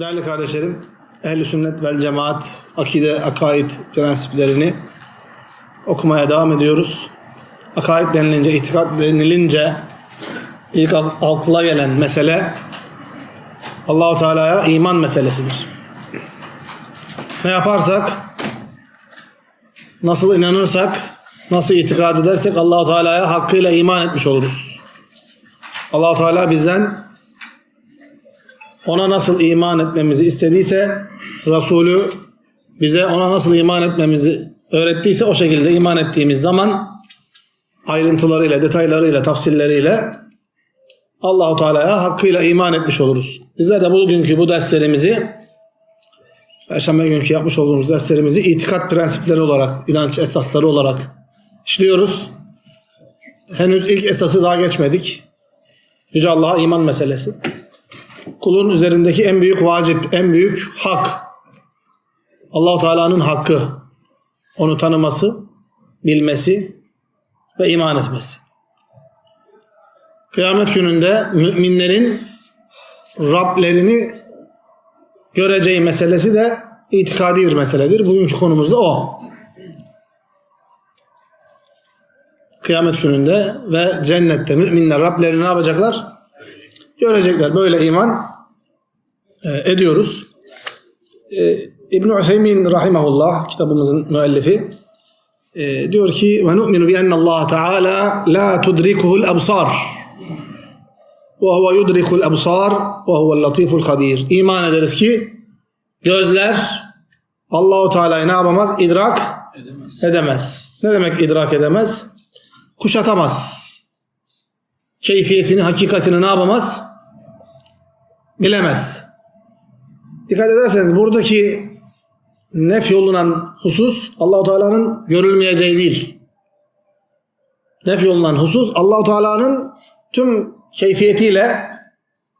Değerli kardeşlerim, ehl sünnet vel cemaat, akide, akaid prensiplerini okumaya devam ediyoruz. Akaid denilince, itikat denilince ilk ak- akla gelen mesele Allahu Teala'ya iman meselesidir. Ne yaparsak, nasıl inanırsak, nasıl itikad edersek Allahu Teala'ya hakkıyla iman etmiş oluruz. Allahu Teala bizden ona nasıl iman etmemizi istediyse Resulü bize ona nasıl iman etmemizi öğrettiyse o şekilde iman ettiğimiz zaman ayrıntılarıyla, detaylarıyla, tafsilleriyle Allahu Teala'ya hakkıyla iman etmiş oluruz. Bizler de bugünkü bu derslerimizi Perşembe günkü yapmış olduğumuz derslerimizi itikat prensipleri olarak, inanç esasları olarak işliyoruz. Henüz ilk esası daha geçmedik. Yüce Allah'a iman meselesi kulun üzerindeki en büyük vacip, en büyük hak. Allahu Teala'nın hakkı. Onu tanıması, bilmesi ve iman etmesi. Kıyamet gününde müminlerin Rablerini göreceği meselesi de itikadi bir meseledir. Bugünkü konumuz da o. Kıyamet gününde ve cennette müminler Rablerini ne yapacaklar? Görecekler. Böyle iman e, ediyoruz. E, İbn-i Hüseyin Rahimahullah kitabımızın müellifi e, diyor ki ve nu'minu bi enne Allah Teala la tudrikuhul absar ve huve yudrikul absar ve huvel latiful habir. İman ederiz ki gözler Allahu Teala'yı ne yapamaz? İdrak Edemez. edemez. Ne demek idrak edemez? Kuşatamaz. Keyfiyetini, hakikatini ne yapamaz? Bilemez. Dikkat ederseniz buradaki nef yolunan husus Allahu Teala'nın görülmeyeceği değil. Nef yolunan husus Allahu Teala'nın tüm keyfiyetiyle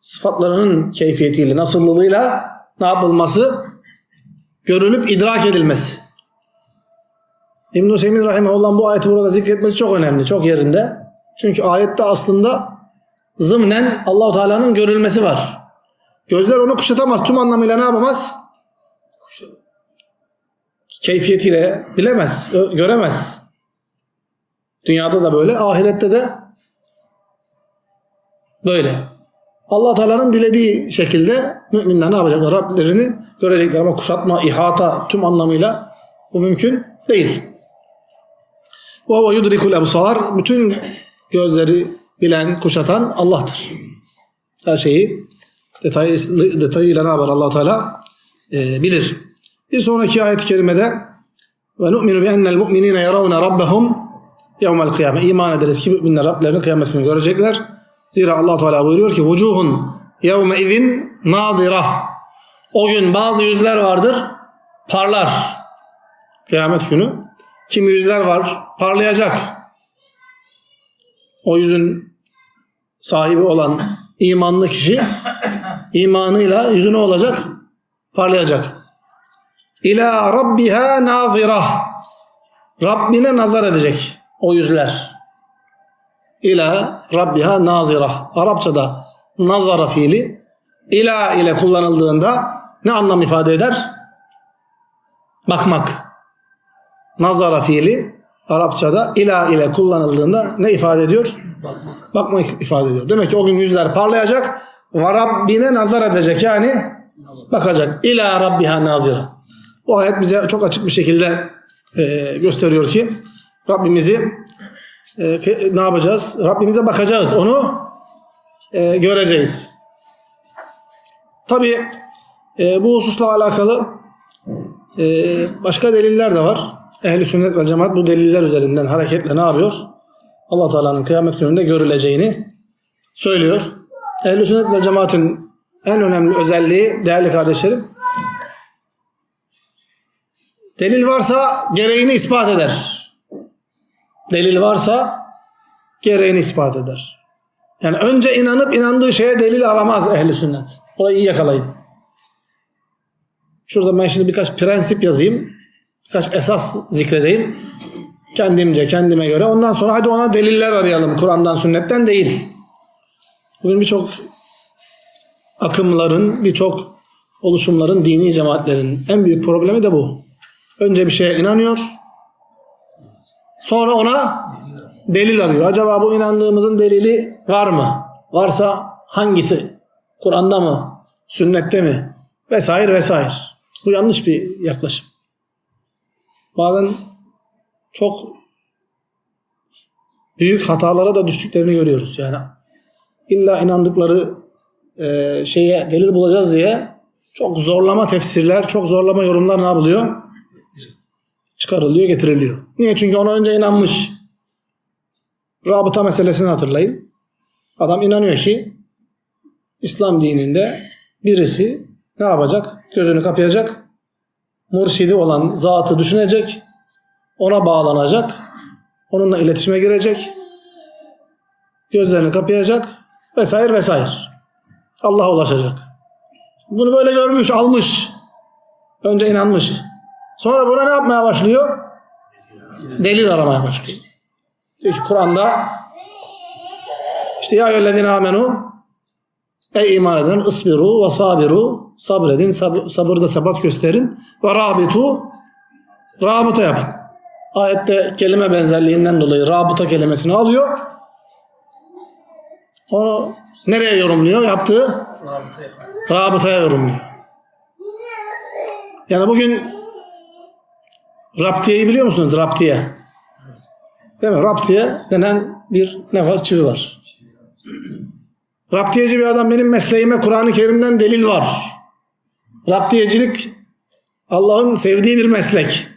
sıfatlarının keyfiyetiyle, nasıllığıyla ne yapılması? Görülüp idrak edilmesi. İbn-i Hüseyin Rahimahullah'ın bu ayeti burada zikretmesi çok önemli, çok yerinde. Çünkü ayette aslında zımnen Allahu Teala'nın görülmesi var. Gözler onu kuşatamaz. Tüm anlamıyla ne yapamaz? Keyfiyetiyle bilemez, göremez. Dünyada da böyle, ahirette de böyle. Allah Teala'nın dilediği şekilde müminler ne yapacaklar? Rablerini görecekler ama kuşatma, ihata tüm anlamıyla bu mümkün değil. Ve yudrikul ebsar. Bütün gözleri bilen, kuşatan Allah'tır. Her şeyi detay, detayıyla ne yapar allah Teala e, bilir. Bir sonraki ayet-i kerimede ve nu'minu bi ennel mu'minine yaravne rabbehum yevmel kıyame. İman ederiz ki müminler Rablerini kıyamet günü görecekler. Zira allah Teala buyuruyor ki vucuhun yevme izin nadira. O gün bazı yüzler vardır parlar. Kıyamet günü. Kimi yüzler var parlayacak. O yüzün sahibi olan imanlı kişi imanıyla yüzü ne olacak? Parlayacak. İlâ rabbiha nazira. Rabbine nazar edecek o yüzler. İlâ rabbiha nazira. Arapçada nazara fiili ila ile kullanıldığında ne anlam ifade eder? Bakmak. Nazara fiili Arapçada ila ile kullanıldığında ne ifade ediyor? Bakmak. Bakmak ifade ediyor. Demek ki o gün yüzler parlayacak ve Rabbine nazar edecek yani bakacak. İla Rabbiha nazira. Bu ayet bize çok açık bir şekilde e, gösteriyor ki Rabbimizi e, ne yapacağız? Rabbimize bakacağız. Onu e, göreceğiz. Tabi bu hususla alakalı başka deliller de var. Ehli sünnet ve cemaat bu deliller üzerinden hareketle ne yapıyor? Allah Teala'nın kıyamet gününde görüleceğini söylüyor. Ehl-i sünnet ve cemaatin en önemli özelliği değerli kardeşlerim delil varsa gereğini ispat eder. Delil varsa gereğini ispat eder. Yani önce inanıp inandığı şeye delil aramaz ehli sünnet. Orayı iyi yakalayın. Şurada ben şimdi birkaç prensip yazayım. Birkaç esas zikredeyim. Kendimce, kendime göre. Ondan sonra hadi ona deliller arayalım. Kur'an'dan, sünnetten değil. Bugün birçok akımların, birçok oluşumların, dini cemaatlerin en büyük problemi de bu. Önce bir şeye inanıyor. Sonra ona delil arıyor. Acaba bu inandığımızın delili var mı? Varsa hangisi? Kur'an'da mı? Sünnette mi? Vesaire vesaire. Bu yanlış bir yaklaşım. Bazen çok büyük hatalara da düştüklerini görüyoruz. Yani illa inandıkları e, şeye delil bulacağız diye çok zorlama tefsirler, çok zorlama yorumlar ne yapılıyor? Çıkarılıyor, getiriliyor. Niye? Çünkü ona önce inanmış. Rabıta meselesini hatırlayın. Adam inanıyor ki İslam dininde birisi ne yapacak? Gözünü kapayacak. Murşidi olan zatı düşünecek. Ona bağlanacak. Onunla iletişime girecek. Gözlerini kapayacak. Vesaire vesaire. Allah'a ulaşacak. Bunu böyle görmüş, almış. Önce inanmış. Sonra buna ne yapmaya başlıyor? Delil aramaya başlıyor. Diyor ki Kur'an'da işte ya eyyühellezine amenu ey iman eden ısbiru ve sabiru sabredin, sab- sabırda sebat gösterin ve rabitu rabıta yapın. Ayette kelime benzerliğinden dolayı rabıta kelimesini alıyor. Onu nereye yorumluyor? Yaptığı rabıtaya yorumluyor. Yani bugün raptiyeyi biliyor musunuz? Raptiye. Değil mi? Raptiye denen bir ne var? Çivi var. Raptiyeci bir adam benim mesleğime Kur'an-ı Kerim'den delil var. Raptiyecilik Allah'ın sevdiği bir meslek.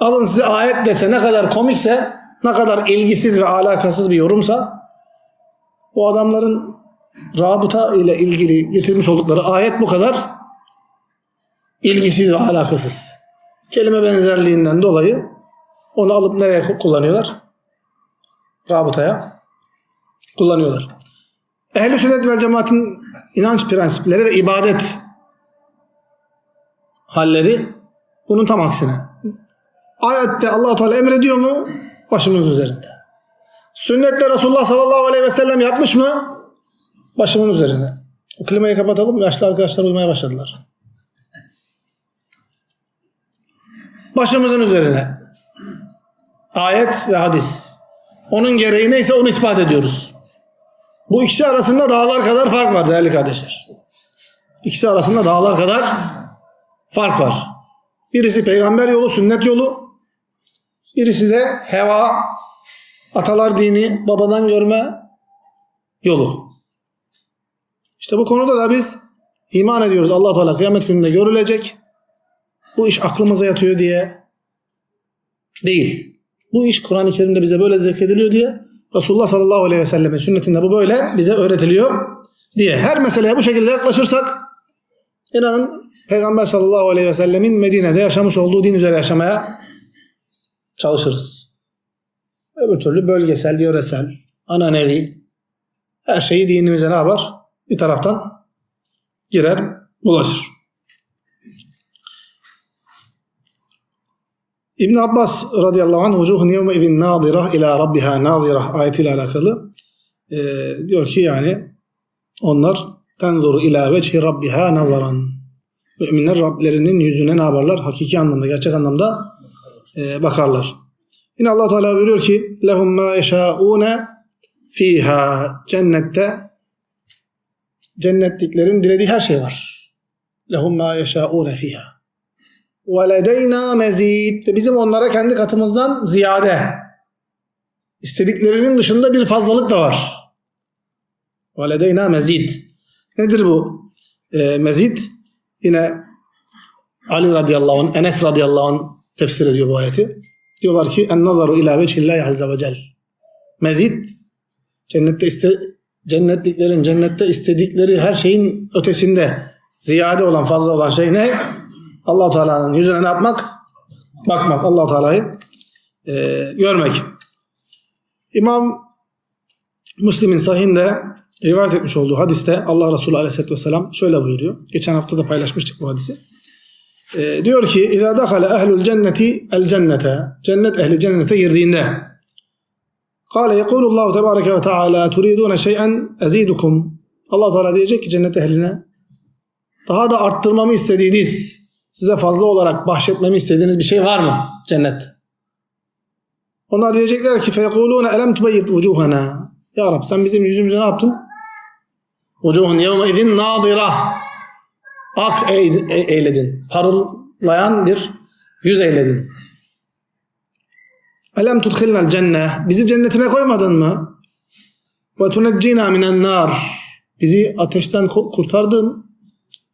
Alın size ayet dese ne kadar komikse, ne kadar ilgisiz ve alakasız bir yorumsa bu adamların rabıta ile ilgili getirmiş oldukları ayet bu kadar ilgisiz ve alakasız. Kelime benzerliğinden dolayı onu alıp nereye kullanıyorlar? Rabıtaya kullanıyorlar. Ehl-i sünnet vel cemaatin inanç prensipleri ve ibadet halleri bunun tam aksine. Ayette allah Teala emrediyor mu? Başımız üzerinde. Sünnette Resulullah sallallahu aleyhi ve sellem yapmış mı? Başımın üzerinde. O klimayı kapatalım. Yaşlı arkadaşlar uyumaya başladılar. Başımızın üzerine. Ayet ve hadis. Onun gereği neyse onu ispat ediyoruz. Bu ikisi arasında dağlar kadar fark var değerli kardeşler. İkisi arasında dağlar kadar fark var. Birisi peygamber yolu, sünnet yolu. Birisi de heva, atalar dini, babadan görme yolu. İşte bu konuda da biz iman ediyoruz. Allah Teala kıyamet gününde görülecek. Bu iş aklımıza yatıyor diye değil. Bu iş Kur'an-ı Kerim'de bize böyle zikrediliyor diye Resulullah sallallahu aleyhi ve sellemin sünnetinde bu böyle bize öğretiliyor diye. Her meseleye bu şekilde yaklaşırsak inanın Peygamber sallallahu aleyhi ve sellemin Medine'de yaşamış olduğu din üzere yaşamaya çalışırız. Öbür türlü bölgesel, yöresel, ananevi her şeyi dinimize ne yapar? Bir taraftan girer, bulaşır. İbn Abbas radıyallahu anh vucuhun yevme izin nazirah ila rabbiha nazirah ayetiyle alakalı e, diyor ki yani onlar tenzuru ila veçhi rabbiha nazaran müminler Rablerinin yüzüne ne yaparlar? Hakiki anlamda, gerçek anlamda e, bakarlar. Yine Allah Teala buyuruyor ki lehum ma yeşaune fiha cennette cennetliklerin dilediği her şey var. Lehum ma yeşaune fiha. Ledeyna mezid. Ve bizim onlara kendi katımızdan ziyade. istediklerinin dışında bir fazlalık da var. Ledeyna mezid. Nedir bu e, mezid? Yine Ali radıyallahu anh, Enes radıyallahu anh tefsir ediyor bu ayeti. Diyorlar ki en nazaru ila veçhillahi azze ve cel. Mezid cennette iste, cennetliklerin cennette istedikleri her şeyin ötesinde ziyade olan fazla olan şey ne? allah Teala'nın yüzüne ne yapmak? Bakmak. allah Teala'yı e, görmek. İmam Müslim'in sahinde rivayet etmiş olduğu hadiste Allah Resulü Aleyhisselatü Vesselam şöyle buyuruyor. Geçen hafta da paylaşmıştık bu hadisi. E, diyor ki اِذَا دَخَلَ اَهْلُ الْجَنَّةِ الْجَنَّةَ Cennet ehli cennete girdiğinde قال يقول الله تبارك وتعالى تريدون شيئا أزيدكم Allah Teala diyecek ki cennet ehline daha da arttırmamı istediğiniz, size fazla olarak bahşetmemi istediğiniz bir şey var mı cennet? Onlar diyecekler ki feyekulûne elem tubeyyid vucuhana. Ya Rab sen bizim yüzümüze ne yaptın? Vucuhun yevme idin nadira. Ak ey- eyledin. Parıllayan bir yüz eyledin. Elem tudkhilnel cenne. Bizi cennetine koymadın mı? Ve tuneccina minen nar. Bizi ateşten kurtardın.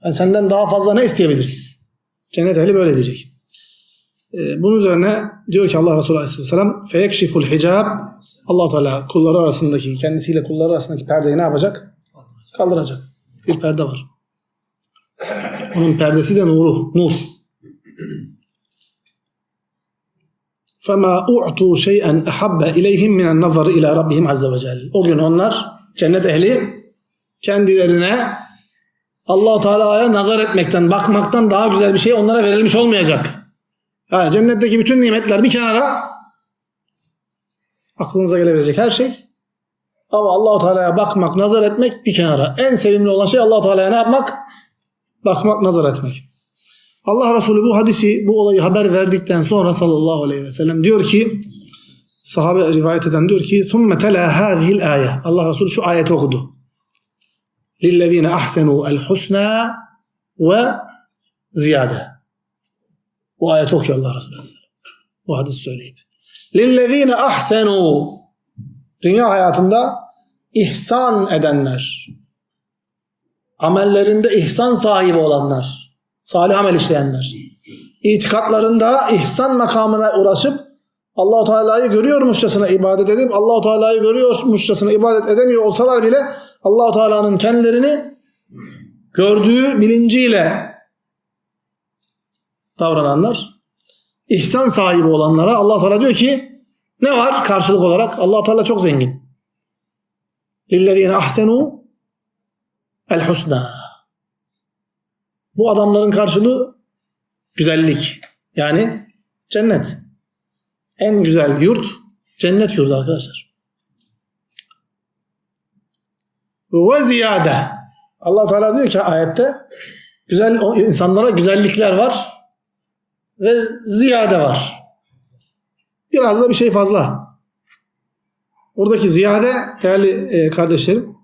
Yani senden daha fazla ne isteyebiliriz? Cennet ehli böyle diyecek. Ee, bunun üzerine diyor ki Allah Resulü Aleyhisselam feyekşiful hicab allah Teala kulları arasındaki kendisiyle kulları arasındaki perdeyi ne yapacak? Kaldıracak. Bir perde var. Onun perdesi de nuru. Nur. فَمَا اُعْتُوا شَيْئًا اَحَبَّ اِلَيْهِمْ مِنَ النَّظَرِ اِلَى رَبِّهِمْ عَزَّ وَجَلَ O gün onlar cennet ehli kendilerine allah Teala'ya nazar etmekten, bakmaktan daha güzel bir şey onlara verilmiş olmayacak. Yani cennetteki bütün nimetler bir kenara aklınıza gelebilecek her şey. Ama Allahu Teala'ya bakmak, nazar etmek bir kenara. En sevimli olan şey Allahu Teala'ya ne yapmak? Bakmak, nazar etmek. Allah Resulü bu hadisi, bu olayı haber verdikten sonra sallallahu aleyhi ve sellem diyor ki sahabe rivayet eden diyor ki ثُمَّ تَلَا هَذِهِ الْآيَةِ Allah Resulü şu ayeti okudu. لِلَّذ۪ينَ أَحْسَنُوا الْحُسْنَى ve ziyade. Bu ayeti okuyor Allah Resulü Aleyhisselam. Bu hadis söyleyip. لِلَّذ۪ينَ أَحْسَنُوا Dünya hayatında ihsan edenler, amellerinde ihsan sahibi olanlar, salih amel işleyenler, itikatlarında ihsan makamına ulaşıp Allahu Teala'yı görüyormuşçasına ibadet edip Allahu Teala'yı görüyormuşçasına ibadet edemiyor olsalar bile Allahu Teala'nın kendilerini gördüğü bilinciyle davrananlar, ihsan sahibi olanlara Allah Teala diyor ki ne var karşılık olarak? Allah Teala çok zengin. Lillezine ahsenu el husna. Bu adamların karşılığı güzellik. Yani cennet. En güzel yurt cennet yurdu arkadaşlar. Ve ziyade. Allah Teala diyor ki ayette güzel insanlara güzellikler var ve ziyade var. Biraz da bir şey fazla. Oradaki ziyade değerli e, kardeşlerim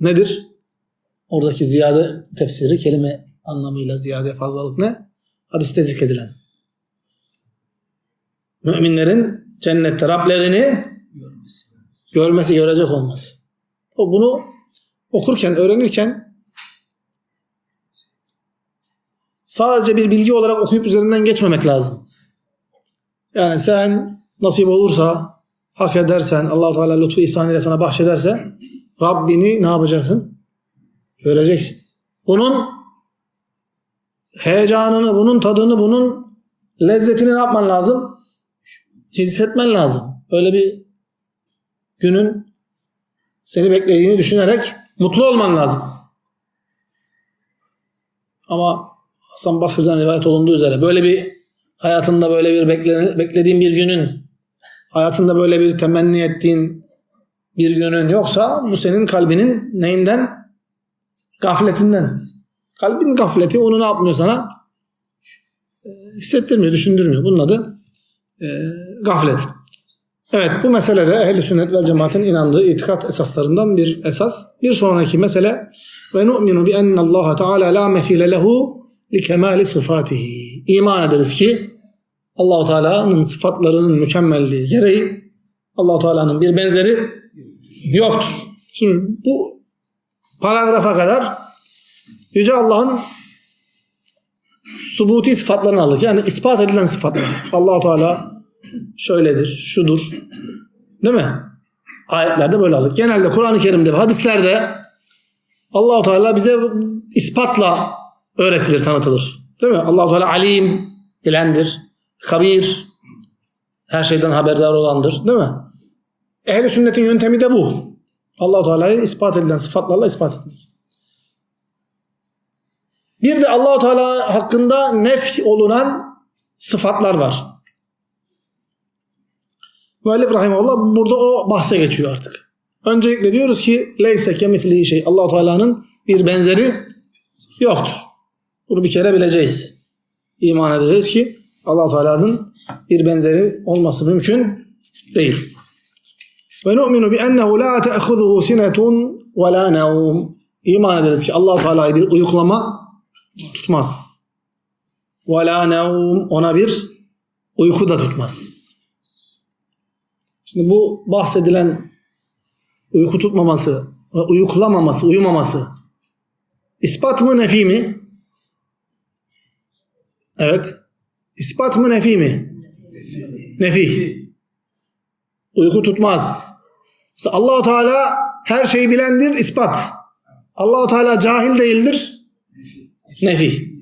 nedir? Oradaki ziyade tefsiri kelime anlamıyla ziyade fazlalık ne? Hadiste zikredilen. Müminlerin cennette Rablerini görmesi, görecek olması. O bunu okurken, öğrenirken sadece bir bilgi olarak okuyup üzerinden geçmemek lazım. Yani sen nasip olursa, hak edersen, allah Teala lütfu ihsan ile sana bahşederse Rabbini ne yapacaksın? Göreceksin. Bunun heyecanını, bunun tadını, bunun lezzetini ne yapman lazım? Hissetmen lazım. Öyle bir günün seni beklediğini düşünerek mutlu olman lazım. Ama Hasan Basri'den rivayet olunduğu üzere böyle bir hayatında böyle bir bekle, beklediğin bir günün hayatında böyle bir temenni ettiğin bir günün yoksa bu senin kalbinin neyinden? Gafletinden. Kalbin gafleti onu ne yapmıyor sana? Hissettirmiyor, düşündürmüyor. Bunun adı e, gaflet. Evet bu mesele de ehl sünnet vel cemaatin inandığı itikat esaslarından bir esas. Bir sonraki mesele ve nu'minu bi enne Allah Teala la mesile lehu li kemali sıfatihi. İman ederiz ki Allahu Teala'nın sıfatlarının mükemmelliği gereği Allahu Teala'nın bir benzeri yoktur. Şimdi bu paragrafa kadar Yüce Allah'ın subuti sıfatlarını aldık. Yani ispat edilen sıfatlar. Allahu Teala şöyledir, şudur. Değil mi? Ayetlerde böyle aldık. Genelde Kur'an-ı Kerim'de hadislerde Allahu Teala bize ispatla öğretilir, tanıtılır. Değil mi? Allahu Teala alim, bilendir, kabir, her şeyden haberdar olandır. Değil mi? Ehl-i sünnetin yöntemi de bu. Allahu Teala'yı ispat edilen sıfatlarla ispat etmek. Bir de Allahu Teala hakkında nef olunan sıfatlar var. Müellif rahimahullah burada o bahse geçiyor artık. Öncelikle diyoruz ki leyse kemitlihi şey. Allahu Teala'nın bir benzeri yoktur. Bunu bir kere bileceğiz. İman edeceğiz ki allah Teala'nın bir benzeri olması mümkün değil. Ve nu'minu bi ennehu la te'khuzuhu sinetun ve la nevm. İman ederiz ki allah Teala'yı bir uyuklama tutmaz. Ve la nevm. Ona bir uyku da tutmaz. Şimdi bu bahsedilen uyku tutmaması, ve uyuklamaması, uyumaması ispat mı nefi mi? Evet. İspat mı nefi mi? Nefi. Uyku tutmaz. Mesela Allahu Teala her şeyi bilendir, ispat. Allahu Teala cahil değildir. Nefi.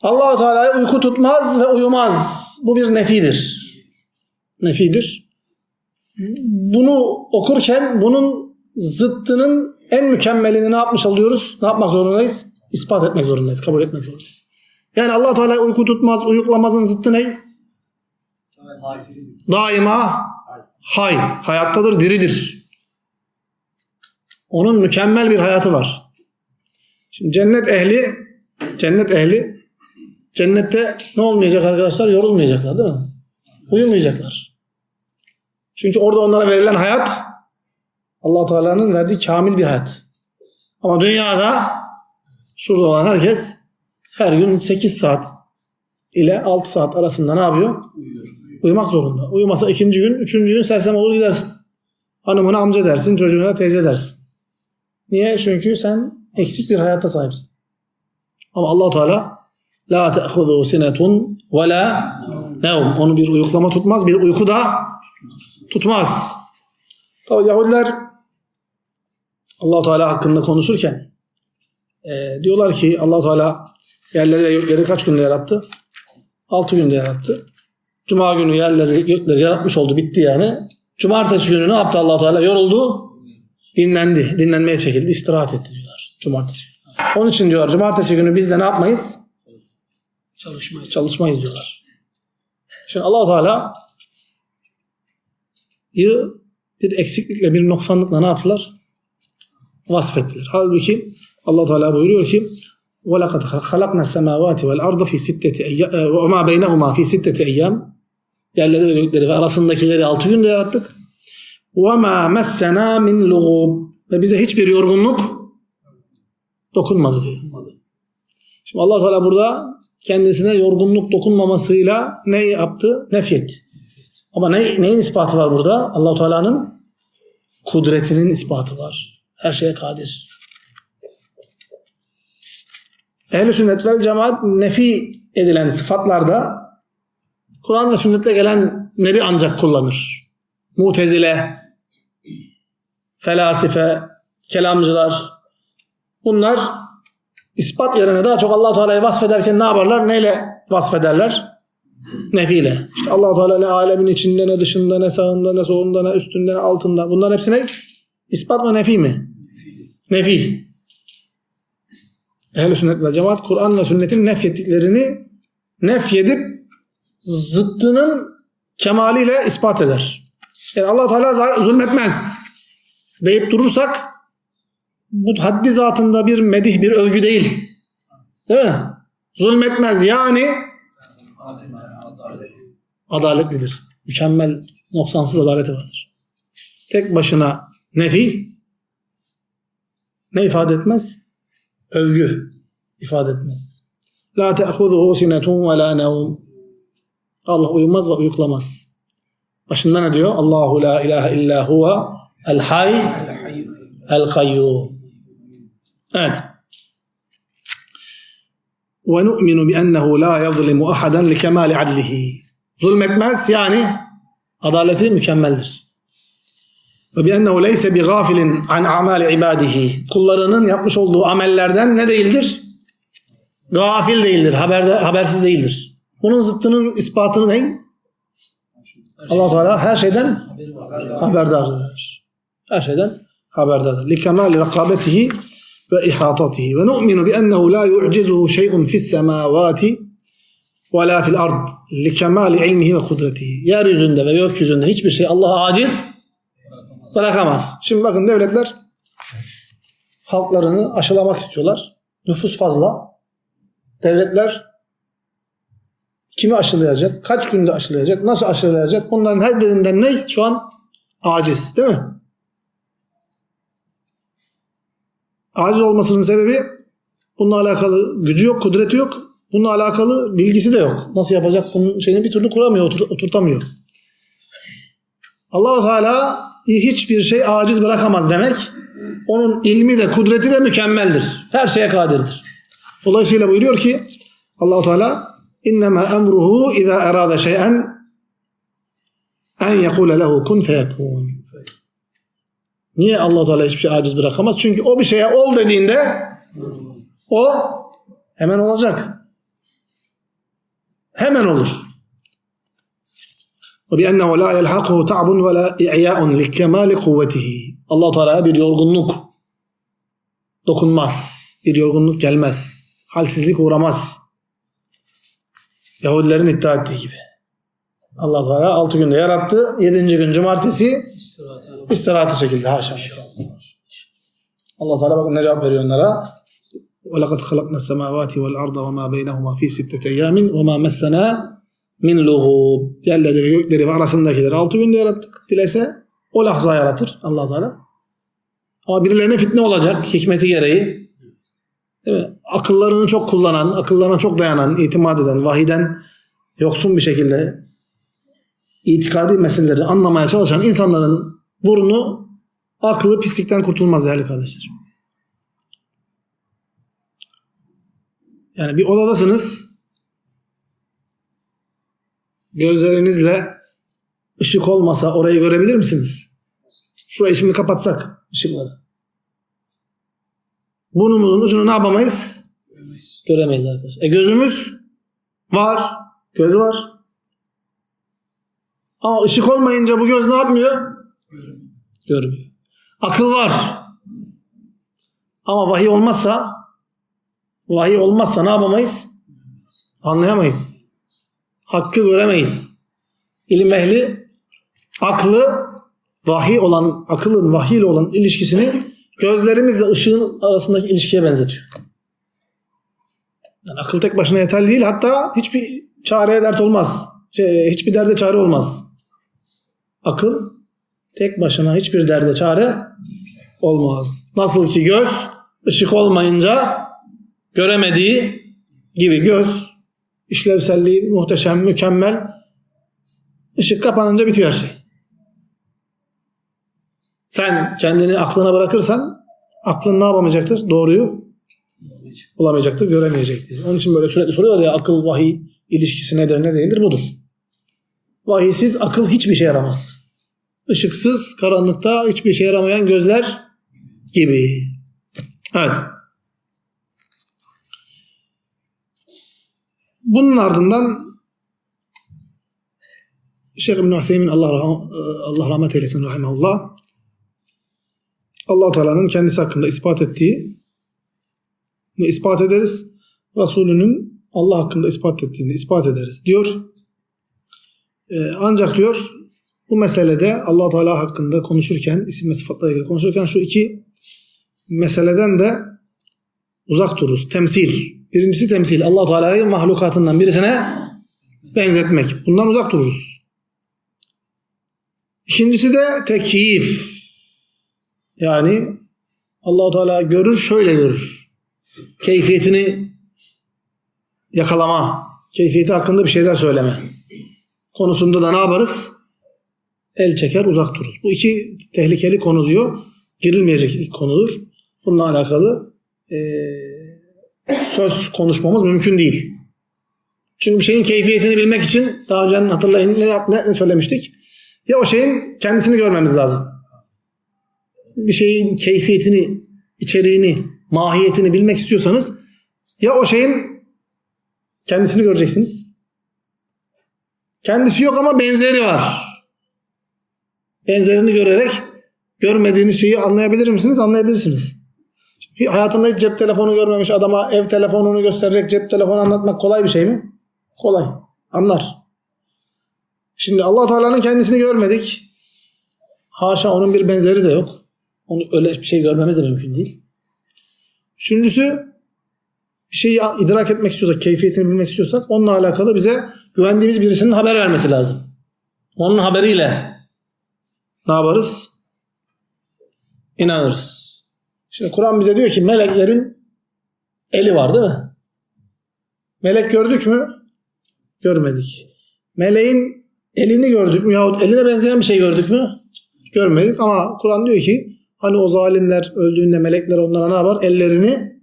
Allahu Teala'ya uyku tutmaz ve uyumaz. Bu bir nefidir. Nefidir. Bunu okurken bunun zıttının en mükemmelini ne yapmış oluyoruz? Ne yapmak zorundayız? İspat etmek zorundayız, kabul etmek zorundayız. Yani Allah Teala uyku tutmaz, uyuklamazın zıttı ne? Daima hay, hayattadır, diridir. Onun mükemmel bir hayatı var. Şimdi cennet ehli, cennet ehli cennette ne olmayacak arkadaşlar? Yorulmayacaklar değil mi? Uyumayacaklar. Çünkü orada onlara verilen hayat allah Teala'nın verdiği kamil bir hayat. Ama dünyada şurada olan herkes her gün 8 saat ile 6 saat arasında ne yapıyor? Uyumak zorunda. Uyumasa ikinci gün, üçüncü gün sersem olur gidersin. Hanımına amca dersin, çocuğuna teyze dersin. Niye? Çünkü sen eksik bir hayata sahipsin. Ama allah Teala la te'huzu sinetun ve la nevm. Onu bir uyuklama tutmaz, bir uyku da tutmaz. Tabi Yahudiler allah Teala hakkında konuşurken e, diyorlar ki allah Teala yerleri ve gökleri kaç günde yarattı? Altı günde yarattı. Cuma günü yerleri gökleri yaratmış oldu bitti yani. Cumartesi günü ne yaptı allah Teala? Yoruldu, dinlendi, dinlenmeye çekildi, istirahat etti diyorlar cumartesi. Onun için diyorlar cumartesi günü biz de ne yapmayız? Çalışmayı. Çalışmayız diyorlar. Şimdi allah Teala bir eksiklikle bir noksanlıkla ne yaptılar? Vasfettiler. Halbuki Allah Teala buyuruyor ki وَلَقَدْ خَلَقْنَا السَّمَاوَاتِ وَالْأَرْضَ فِي سِتَّةِ وَمَا بَيْنَهُمَا فِي سِتَّةِ اَيَّامٍ Yerleri ve gökleri ve arasındakileri altı günde yarattık. وَمَا مَسَّنَا مِنْ لُغُوبٍ Ve bize hiçbir yorgunluk dokunmadı diyor. Şimdi allah Teala burada kendisine yorgunluk dokunmamasıyla ne yaptı? Nefyetti. Ama ne, neyin ispatı var burada? allah Teala'nın kudretinin ispatı var. Her şeye kadir. Ehl-i sünnet vel cemaat nefi edilen sıfatlarda Kur'an ve sünnette gelenleri ancak kullanır. Mutezile, felasife, kelamcılar bunlar ispat yerine daha çok allah Teala'yı vasfederken ne yaparlar? Neyle vasfederler? Nefiyle. İşte allah Teala ne alemin içinde ne dışında ne sağında ne solunda ne üstünde ne altında. Bunların hepsi ne? İspat mı nefi mi? Nefi. Ehl-i sünnet ve cemaat Kur'an ve sünnetin nefyettiklerini nefyedip zıttının kemaliyle ispat eder. Yani allah Teala zulmetmez deyip durursak bu haddi zatında bir medih, bir övgü değil. Değil mi? Zulmetmez yani adaletlidir. Mükemmel, noksansız adaleti vardır. Tek başına nefi ne ifade etmez? Övgü ifade etmez. La te'huzuhu sinetun ve la nevm. Allah uyumaz ve uyuklamaz. Başında ne diyor? Allahu la ilahe illa huve el hay el kayyum. Evet. Ve nu'minu bi ennehu la yazlimu ahadan li kemali adlihi. Zulmetmez yani adaleti mükemmeldir. Ve bi ennehu leyse bi gafilin an amali ibadihi. Kullarının yapmış olduğu amellerden ne değildir? Gafil değildir, haberde, habersiz değildir. Bunun zıttının ispatını ne? allah Teala her şeyden haberdardır. Her şeyden haberdardır. Bi ennehu la yu'cizuhu şey'un fis semavati ve la fil ard li kemali ilmihi ve kudretihi. Yeryüzünde ve gökyüzünde hiçbir şey Allah'a aciz bırakamaz. Şimdi bakın devletler halklarını aşılamak istiyorlar. Nüfus fazla. Devletler kimi aşılayacak, kaç günde aşılayacak, nasıl aşılayacak bunların her birinden ne? Şu an aciz değil mi? Aciz olmasının sebebi bununla alakalı gücü yok, kudreti yok. Bununla alakalı bilgisi de yok. Nasıl yapacak bunun şeyini bir türlü kuramıyor, otur- oturtamıyor. Allah Teala hiçbir şey aciz bırakamaz demek. Onun ilmi de kudreti de mükemmeldir. Her şeye kadirdir. Dolayısıyla buyuruyor ki Allahu Teala innema emruhu iza erada şey'en en yekule lehu kun feyekun. Niye Allah Teala hiçbir şey aciz bırakamaz? Çünkü o bir şeye ol dediğinde o hemen olacak. Hemen olur. وَبِأَنَّهُ لَا يَلْحَقُهُ تَعْبٌ وَلَا اِعْيَاءٌ لِكَمَالِ قُوَّتِهِ allah Teala'ya bir yorgunluk dokunmaz. Bir yorgunluk gelmez. Halsizlik uğramaz. Yahudilerin iddia ettiği gibi. allah Teala altı günde yarattı. Yedinci gün cumartesi İstirahat. istirahatı çekildi. Haşa. allah Teala bakın ne cevap veriyor onlara. وَلَقَدْ خَلَقْنَا السَّمَاوَاتِ وَالْأَرْضَ وَمَا بَيْنَهُمَا فِي سِتَّةِ اَيَّامٍ وَمَا مَسَّنَا min luğub. Yerleri ve gökleri ve arasındakileri altı günde yarattık. Dilese o lahza yaratır allah Teala. Ama birilerine fitne olacak hikmeti gereği. Değil mi? Akıllarını çok kullanan, akıllarına çok dayanan, itimat eden, vahiden yoksun bir şekilde itikadi meseleleri anlamaya çalışan insanların burnu, aklı pislikten kurtulmaz değerli kardeşler. Yani bir odadasınız, gözlerinizle ışık olmasa orayı görebilir misiniz? Şurayı şimdi kapatsak ışıkları. Burnumuzun ucunu ne yapamayız? Göremeyiz. Göremeyiz arkadaşlar. E gözümüz var. Göz var. Ama ışık olmayınca bu göz ne yapmıyor? Göremiyoruz. Görmüyor. Akıl var. Ama vahiy olmazsa vahiy olmazsa ne yapamayız? Anlayamayız. Hakkı göremeyiz. İlim ehli aklı vahiy olan akılın vahiy ile olan ilişkisini gözlerimizle ışığın arasındaki ilişkiye benzetiyor. Yani akıl tek başına yeterli değil. Hatta hiçbir çareye dert olmaz. Şey, hiçbir derde çare olmaz. Akıl tek başına hiçbir derde çare olmaz. Nasıl ki göz ışık olmayınca göremediği gibi göz işlevselliği muhteşem, mükemmel. Işık kapanınca bitiyor her şey. Sen kendini aklına bırakırsan aklın ne yapamayacaktır? Doğruyu bulamayacaktır, göremeyecektir. Onun için böyle sürekli soruyor ya akıl vahiy ilişkisi nedir, ne değildir budur. Vahiysiz akıl hiçbir şey yaramaz. Işıksız, karanlıkta hiçbir şey yaramayan gözler gibi. Evet. Bunun ardından Şeyh İbn Hüseyin Allah Allah rahmet eylesin rahimehullah. Allah Teala'nın kendisi hakkında ispat ettiği ne ispat ederiz? Resulünün Allah hakkında ispat ettiğini ispat ederiz diyor. Ee, ancak diyor bu meselede Allah Teala hakkında konuşurken isim ve sıfatla ilgili konuşurken şu iki meseleden de uzak dururuz. Temsil. Birincisi temsil. Allah Teala'yı mahlukatından birisine benzetmek. Bundan uzak dururuz. İkincisi de tekyif. Yani Allah Teala görür şöyle görür. Keyfiyetini yakalama, keyfiyeti hakkında bir şeyler söyleme. Konusunda da ne yaparız? El çeker uzak dururuz. Bu iki tehlikeli konu diyor. Girilmeyecek konudur. Bununla alakalı eee, söz konuşmamız mümkün değil. Çünkü bir şeyin keyfiyetini bilmek için daha önce hatırlayın ne, ne, ne söylemiştik? Ya o şeyin kendisini görmemiz lazım. Bir şeyin keyfiyetini, içeriğini, mahiyetini bilmek istiyorsanız ya o şeyin kendisini göreceksiniz. Kendisi yok ama benzeri var. Benzerini görerek görmediğiniz şeyi anlayabilir misiniz? Anlayabilirsiniz. Hayatında hiç cep telefonu görmemiş adama ev telefonunu göstererek cep telefonu anlatmak kolay bir şey mi? Kolay. Anlar. Şimdi allah Teala'nın kendisini görmedik. Haşa onun bir benzeri de yok. Onu öyle bir şey görmemiz de mümkün değil. Üçüncüsü bir şeyi idrak etmek istiyorsak, keyfiyetini bilmek istiyorsak onunla alakalı bize güvendiğimiz birisinin haber vermesi lazım. Onun haberiyle ne yaparız? İnanırız. Şimdi Kur'an bize diyor ki meleklerin eli var değil mi? Melek gördük mü? Görmedik. Meleğin elini gördük mü yahut eline benzeyen bir şey gördük mü? Görmedik ama Kur'an diyor ki hani o zalimler öldüğünde melekler onlara ne yapar? Ellerini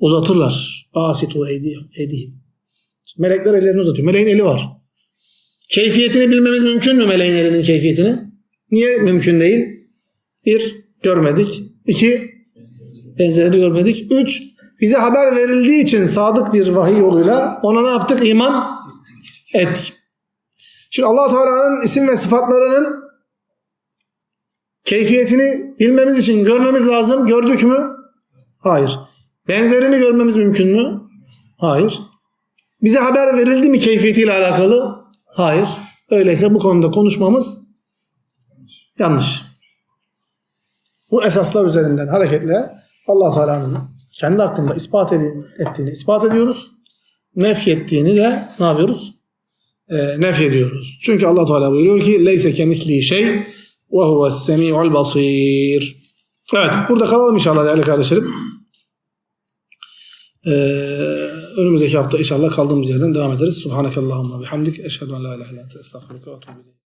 uzatırlar. Basitu eydihim. Melekler ellerini uzatıyor. Meleğin eli var. Keyfiyetini bilmemiz mümkün mü meleğin elinin keyfiyetini? Niye mümkün değil? Bir, görmedik. İki, benzerini görmedik. Üç, bize haber verildiği için sadık bir vahiy yoluyla ona ne yaptık? İman ettik. Şimdi allah Teala'nın isim ve sıfatlarının keyfiyetini bilmemiz için görmemiz lazım. Gördük mü? Hayır. Benzerini görmemiz mümkün mü? Hayır. Bize haber verildi mi keyfiyetiyle alakalı? Hayır. Öyleyse bu konuda konuşmamız yanlış. Bu esaslar üzerinden hareketle allah Teala'nın kendi hakkında ispat ettiğini ispat ediyoruz. Nefyettiğini de ne yapıyoruz? E, nefyediyoruz. Çünkü allah Teala buyuruyor ki leyse kemislihi şey ve huves semi'ul basir. Evet burada kalalım inşallah değerli kardeşlerim. Ee, önümüzdeki hafta inşallah kaldığımız yerden devam ederiz. Subhanakallahumma bihamdik. Eşhedü en la ilahe illa ente estağfiruke ve.